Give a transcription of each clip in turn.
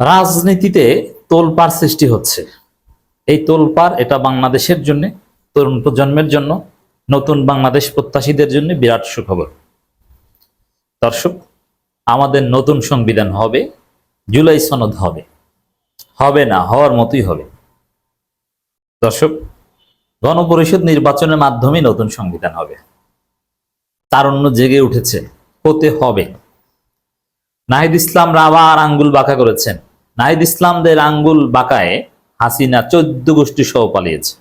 রাজনীতিতে তোলপাড় সৃষ্টি হচ্ছে। এই তোলপাড় এটা বাংলাদেশের জন্য, তরুণ প্রজন্মের জন্য, নতুন বাংলাদেশ প্রত্যাশীদের জন্য বিরাট সুখবর। দর্শক, আমাদের নতুন সংবিধান হবে, জুলাই সনদ হবে। হবে না, হওয়ার মতোই হবে। দর্শক, গণপরিষদ নির্বাচনের মাধ্যমে নতুন সংবিধান হবে। তারণ্য জেগে উঠেছে, হতে হবে। নাহিদ ইসলামরা আবার আঙ্গুল বাঁকা করেছেন। নাহিদ ইসলামদের আঙ্গুল বাঁকায় হাসিনা চোদ্দ গোষ্ঠী সহ পালিয়েছে।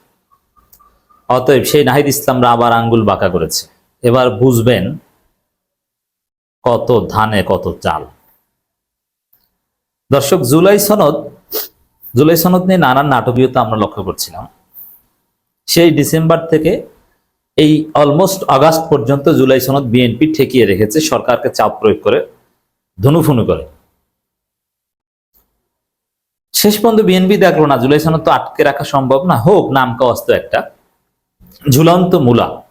অতএব সেই নাহিদ ইসলামরা আবার আঙ্গুল বাঁকা করেছে। এবার বুঝবেন কত ধানে, কত চাল। দর্শক, জুলাই সনদ জুলাই সনদ নিয়ে নানান নাটকীয়তা আমরা লক্ষ্য করছিলাম। সেই ডিসেম্বর থেকে এই অলমোস্ট আগস্ট পর্যন্ত জুলাই সনদ বিএনপি ঠেকিয়ে রেখেছে, সরকারকে চাপ প্রয়োগ করে, ধনুফুনু করে। শেষ পর্যন্ত বিএনপি দেখল না, জুলাই তো আটকে রাখা সম্ভব না। হোক, নাম কাওয়াস্ত একটা। ঝুলন্ত মূলা।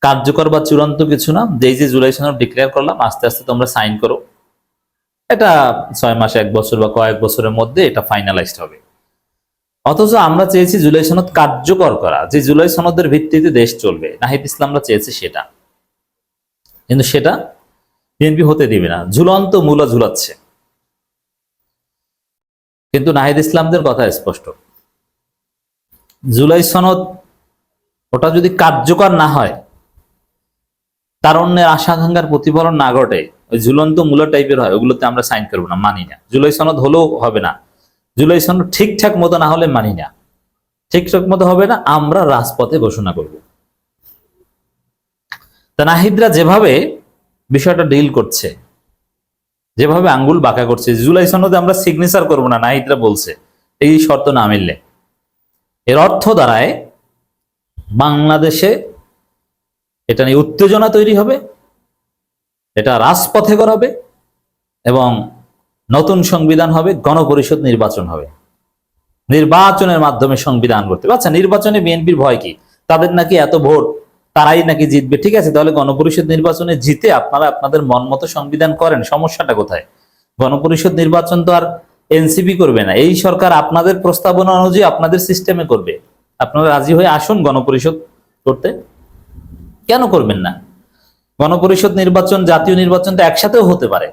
কার্যকর বা চূড়ান্ত কিছু না, যেই যে জুলাই সনদ ডিক্লেয়ার করলাম, আস্তে আস্তে তোমরা সাইন করো। এটা ছয় মাস, এক বছর বা কয়েক বছরের মধ্যে এটা ফাইনালাইজড হবে। অথচ আমরা চেয়েছি জুলাই সনদ কার্যকর করা, যে জুলাই সনদের ভিত্তিতে দেশ চলবে। নাহিদ ইসলামরা চেয়েছে সেটা। কিন্তু সেটা বিএনপি হতে দিবে না। ঝুলন্ত মূলা ঝুলাচ্ছে। কিন্তু নাহিদ ইসলামদের কথা স্পষ্ট। জুলাই সনদ, ওটা যদি কার্যকর না হয়, তার অন্যের আশাকাঙ্ক্ষার প্রতিফলন না ঘটে, ওই ঝুলন্ত মূলা টাইপের হয়, ওগুলোতে আমরা সাইন করব না, মানি না। জুলাই সনদ হলেও হবে না। জুলাই সনদ ঠিকঠাক মতো না হলে মানি না। ঠিকঠাক মতো হবে না, আমরা রাজপথে ঘোষণা করব। তা নাহিদরা যেভাবে বিষয়টা ডিল করছে যেভাবে আঙ্গুল বাঁকা করছে, জুলাই সনদে আমরা সিগনেচার করব না, নাহিদরা বলছে। এই শর্ত না মিললে। এর অর্থ দাঁড়ায়, বাংলাদেশে এটা নিয়ে উত্তেজনা তৈরি হবে, এটা রাজপথে করাবে এবং নতুন সংবিধান হবে, গণপরিষদ নির্বাচন হবে। নির্বাচনের মাধ্যমে সংবিধান করতে আচ্ছা নির্বাচনে বিএনপির ভয় কি? তাদের নাকি এত ভোট তারাই নাকি জিতবে। ঠিক আছে, তাহলে গণপরিষদ নির্বাচনে জিতে আপনারা আপনাদের মন মতো সংবিধান করেন। সমস্যাটা কোথায়? গণপরিষদ নির্বাচন তো আর এনসিপি করবে না। এই সরকার আপনাদের প্রস্তাবনা অনুযায়ী আপনাদের সিস্টেমে করবে। আপনারা রাজি হয়ে আসুন গণপরিষদ করতে। কেন করবেন না? গণপরিষদ নির্বাচন, জাতীয় নির্বাচন তো একসাথেও হতে পারে।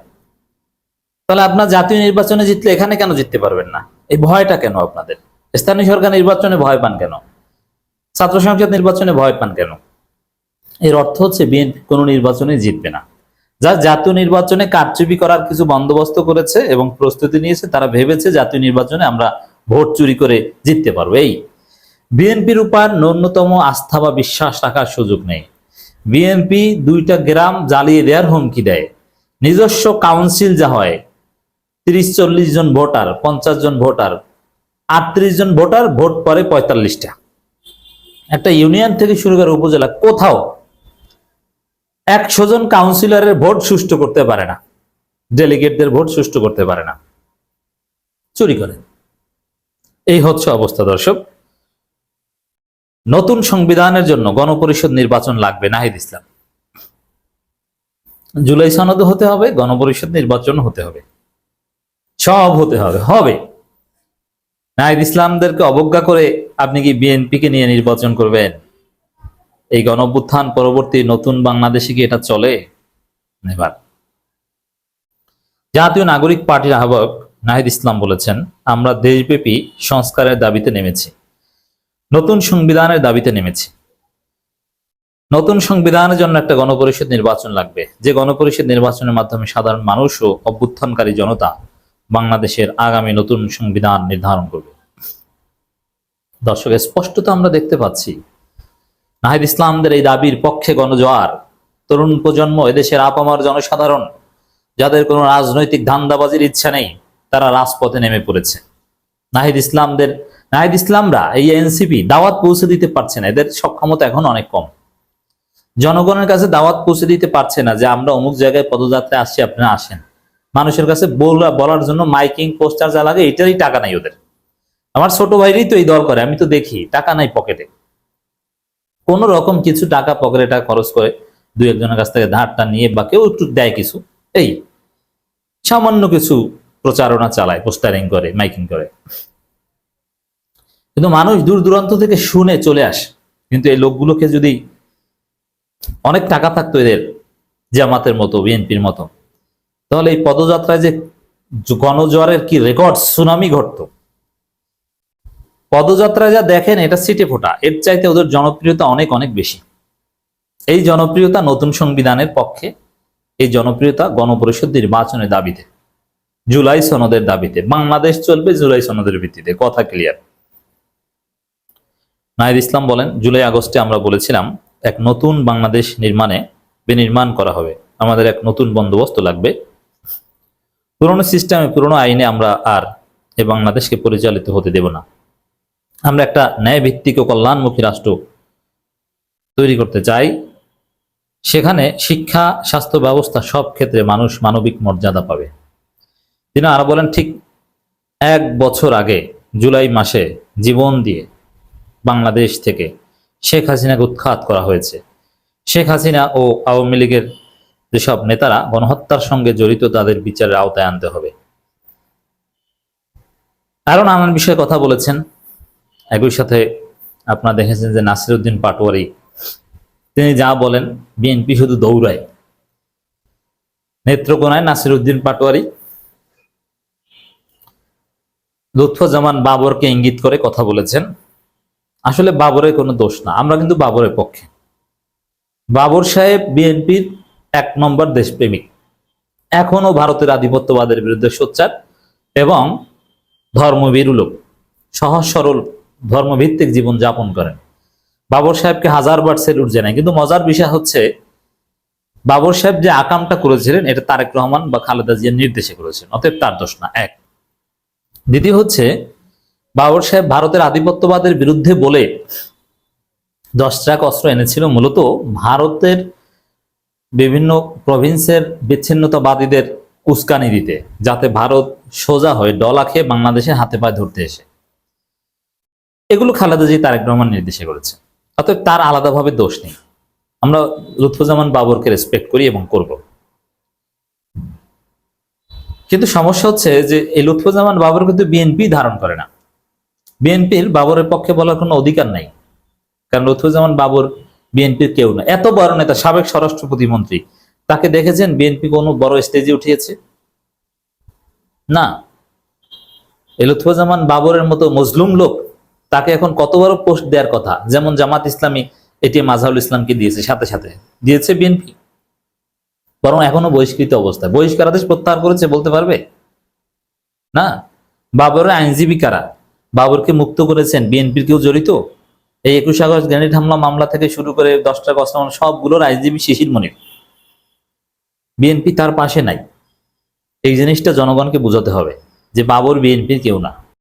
তাহলে আপনার জাতীয় নির্বাচনে জিতলে এখানে কেন জিততে পারবেন না? এই ভয়টা কেন আপনাদের? স্থানীয় সরকার নির্বাচনে ভয় পান কেন? ছাত্র সংসদ নির্বাচনে ভয় পান কেন? এর অর্থ হচ্ছে বিএনপি কোনো নির্বাচনে জিতবে না। যা জাতীয় নির্বাচনে কারচুপি করার কিছু বন্দোবস্ত করেছে এবং প্রস্তুতি নিয়েছে, তারা ভেবেছে জাতীয় নির্বাচনে আমরা ভোট চুরি করে জিততে পারব। এই বিএনপির উপর ন্যূনতম আস্থা বা বিশ্বাস রাখার সুযোগ নেই। বিএনপি দুইটা গ্রাম জ্বালিয়ে দেওয়ার হুমকি দেয়। নিজস্ব কাউন্সিল যা হয়, তিরিশ চল্লিশ জন ভোটার, পঞ্চাশ জন ভোটার, আটত্রিশ জন ভোটার, ভোট পরে পঁয়তাল্লিশটা। একটা ইউনিয়ন থেকে শুরু করে উপজেলা, কোথাও একশো জন কাউন্সিলরের ভোট সুষ্ঠু করতে পারে না। ডেলিগেটদের ভোট সুষ্ঠু করতে পারে না। চুরি করে। এই হচ্ছে অবস্থা দর্শক। নতুন সংবিধানের জন্য গণপরিষদ নির্বাচন লাগবে নাহিদ ইসলাম। জুলাই সনদ হতে হবে, গণপরিষদ নির্বাচন হতে হবে। সব হতে হবে হবে। নাহিদ ইসলামদেরকে অবজ্ঞা করে আপনি কি বিএনপিকে নিয়ে নির্বাচন করবেন? এই গণঅভ্যুত্থান পরবর্তী নতুন বাংলাদেশে কি এটা চলে? এবার। জাতীয় নাগরিক পার্টির আহ্বায়ক নাহিদ ইসলাম বলেছেন, আমরা দেশব্যাপী সংস্কারের দাবিতে নেমেছি। নতুন সংবিধানের দাবিতে নেমেছি। নতুন সংবিধানের জন্য একটা গণপরিষদ নির্বাচন লাগবে। যে গণপরিষদ নির্বাচনের মাধ্যমে সাধারণ মানুষ ও অভ্যুত্থানকারী জনতা বাংলাদেশের আগামী নতুন সংবিধান নির্ধারণ করবে। দর্শক স্পষ্টত আমরা দেখতে পাচ্ছি নাহিদ ইসলামদের এই দাবির পক্ষে গণজোয়ার। তরুণ প্রজন্ম এদেশের আপামার জনসাধারণ, যাদের কোনো রাজনৈতিক ধান্দাবাজির ইচ্ছা নেই, তারা রাজপথে নেমে পড়েছে। নাহিদ ইসলামদের, নাহিদ ইসলামরা এই এনসিপি দাওয়াত পৌঁছে দিতে পারছে না, এদের সক্ষমতা এখন অনেক কম। জনগণের কাছে দাওয়াত পৌঁছে দিতে পারছে না যে আমরা অমুক জায়গায় পদযাত্রায় আসছি, আপনারা আসেন। মানুষের কাছে বলা, বলার জন্য মাইকিং, পোস্টার যা লাগে এটারই টাকা নাই ওদের। আমার ছোট ভাইরই তো এই দল করে, আমি তো দেখি, টাকা নাই পকেটে। কোন রকম কিছু টাকা পকেটে টাকা খরচ করে দু একজনের কাছ থেকে ধারটা নিয়ে বা কেউ একটু দেয় কিছু, এই সামান্য কিছু প্রচারণা চালায়, পোস্টারিং করে, মাইকিং করে। কিন্তু মানুষ দূর দূরান্ত থেকে শুনে চলে আসে। কিন্তু এই লোকগুলোকে যদি অনেক টাকা থাকতো এদের জামাতের মতো, বিএনপির মতো, তাহলে এই পদযাত্রায় যে গণজোয়ারের কি রেকর্ড সুনামি ঘটতো পদযাত্রায় যা দেখেন, এটা সিটে ফোটা। এর চাইতে ওদের জনপ্রিয়তা অনেক অনেক বেশি। এই জনপ্রিয়তা নতুন সংবিধানের পক্ষে, এই জনপ্রিয়তা গণপরিষদ নির্বাচনের দাবিতে, জুলাই সনদের দাবিতে, বাংলাদেশ চলবে জুলাই সনদের ভিত্তিতে, কথা ক্লিয়ার নাহিদ ইসলাম বলেন, জুলাই, আগস্টে আমরা বলেছিলাম, এক নতুন বাংলাদেশ নির্মাণে বিনির্মাণ করা হবে। আমাদের এক নতুন বন্দোবস্ত লাগবে। পুরনো সিস্টেমে পুরনো আইনে আমরা আর এ বাংলাদেশকে পরিচালিত হতে দেব না। আমরা একটা ন্যায় ভিত্তিক ও কল্যাণমুখী রাষ্ট্র তৈরি করতে চাই। সেখানে শিক্ষা, স্বাস্থ্য ব্যবস্থা সব ক্ষেত্রে মানুষ মানবিক মর্যাদা পাবে। তিনি আরও বলেন, ঠিক এক বছর আগে, জুলাই মাসে জীবন দিয়ে বাংলাদেশ থেকে শেখ হাসিনাকে উৎখাত করা হয়েছে। শেখ হাসিনা ও আওয়ামী লীগের যেসব নেতারা গণহত্যার সঙ্গে জড়িত, তাদের বিচারের আওতায় আনতে হবে। আরও নানান বিষয়ে কথা বলেছেন। একই সাথে আপনারা দেখেছেন যে নাসিরুদ্দিন পাটোয়ারি, তিনি যা বলেন, বিএনপি শুধু দৌড়ায়। নেত্রকোনায় নাসিরুদ্দিন পাটোয়ারি লুৎফুজ্জামান বাবরকে ইঙ্গিত করে কথা বলেছেন। আসলে বাবরের কোনো দোষ না, আমরা কিন্তু বাবরের পক্ষে। বাবর সাহেব বিএনপির এক নম্বর দেশপ্রেমিক। এখনও ভারতের আধিপত্যবাদের বিরুদ্ধে সোচ্চার এবং ধর্মভীরু লোক, সহজ সরল ধর্মভিত্তিক জীবন যাপন করেন। বাবর সাহেবকে হাজারবার সেলুট জানায় কিন্তু মজার বিষয় হচ্ছে, বাবর সাহেব যে আকামটা করেছিলেন, এটা তারেক রহমান বা খালেদা জিয়ার নির্দেশে করেছেন, অতএব তার দোষ না, এক। দ্বিতীয় হচ্ছে, বাবর সাহেব ভারতের আধিপত্যবাদের বিরুদ্ধে বলে দশ ট্রাক অস্ত্র এনেছিল, মূলত ভারতের বিভিন্ন প্রভিন্সের বিচ্ছিন্নতাবাদীদের উস্কানি দিতে, যাতে ভারত সোজা হয়ে ডলা খেয়ে বাংলাদেশের হাতে পায়ে ধরতে এসে। এগুলো খালেদা জি তারেক রহমান নির্দেশে করেছে। অতএব তার আলাদাভাবে দোষ নেই। আমরা লুৎফুজ্জামান বাবরকে রেসপেক্ট করি এবং করব। কিন্তু সমস্যা হচ্ছে যে এই লুৎফুজ্জামান বাবর কিন্তু বিএনপি ধারণ করে না। বিএনপির বাবরের পক্ষে বলার কোনো অধিকার নাই। কারণ লুৎফুজ্জামান বাবর বিএনপির কেউ না। এত বড় নেতা, সাবেক স্বরাষ্ট্র প্রতিমন্ত্রী তাকে দেখেছেন বিএনপি কোনো বড় স্টেজে উঠিয়েছে? না। এই লুৎফুজ্জামান বাবরের মতো মজলুম লোক তাকে এখন কত বড় পোস্ট দেওয়ার কথা? যেমন জামাত ইসলামী এটি আজহারুল ইসলামকে দিয়েছে, সাথে সাথে। দিয়েছে বিএনপি। বরং এখনও বহিষ্কৃত অবস্থায় বহিষ্কার আদেশ প্রত্যাহার করেছে, বলতে পারবে? না। বাবরের আইনজীবী কারা? বাবরকে মুক্ত করেছেন। বিএনপির কেউ জড়িত? এই একুশ আগস্ট গ্রেনেড হামলা মামলা থেকে শুরু করে দশটা কষ্ট সবগুলোর আইনজীবী শিশির মনির। বিএনপি তার পাশে নাই। এই জিনিসটা জনগণকে বোঝাতে হবে যে বাবর বিএনপির কেউ না।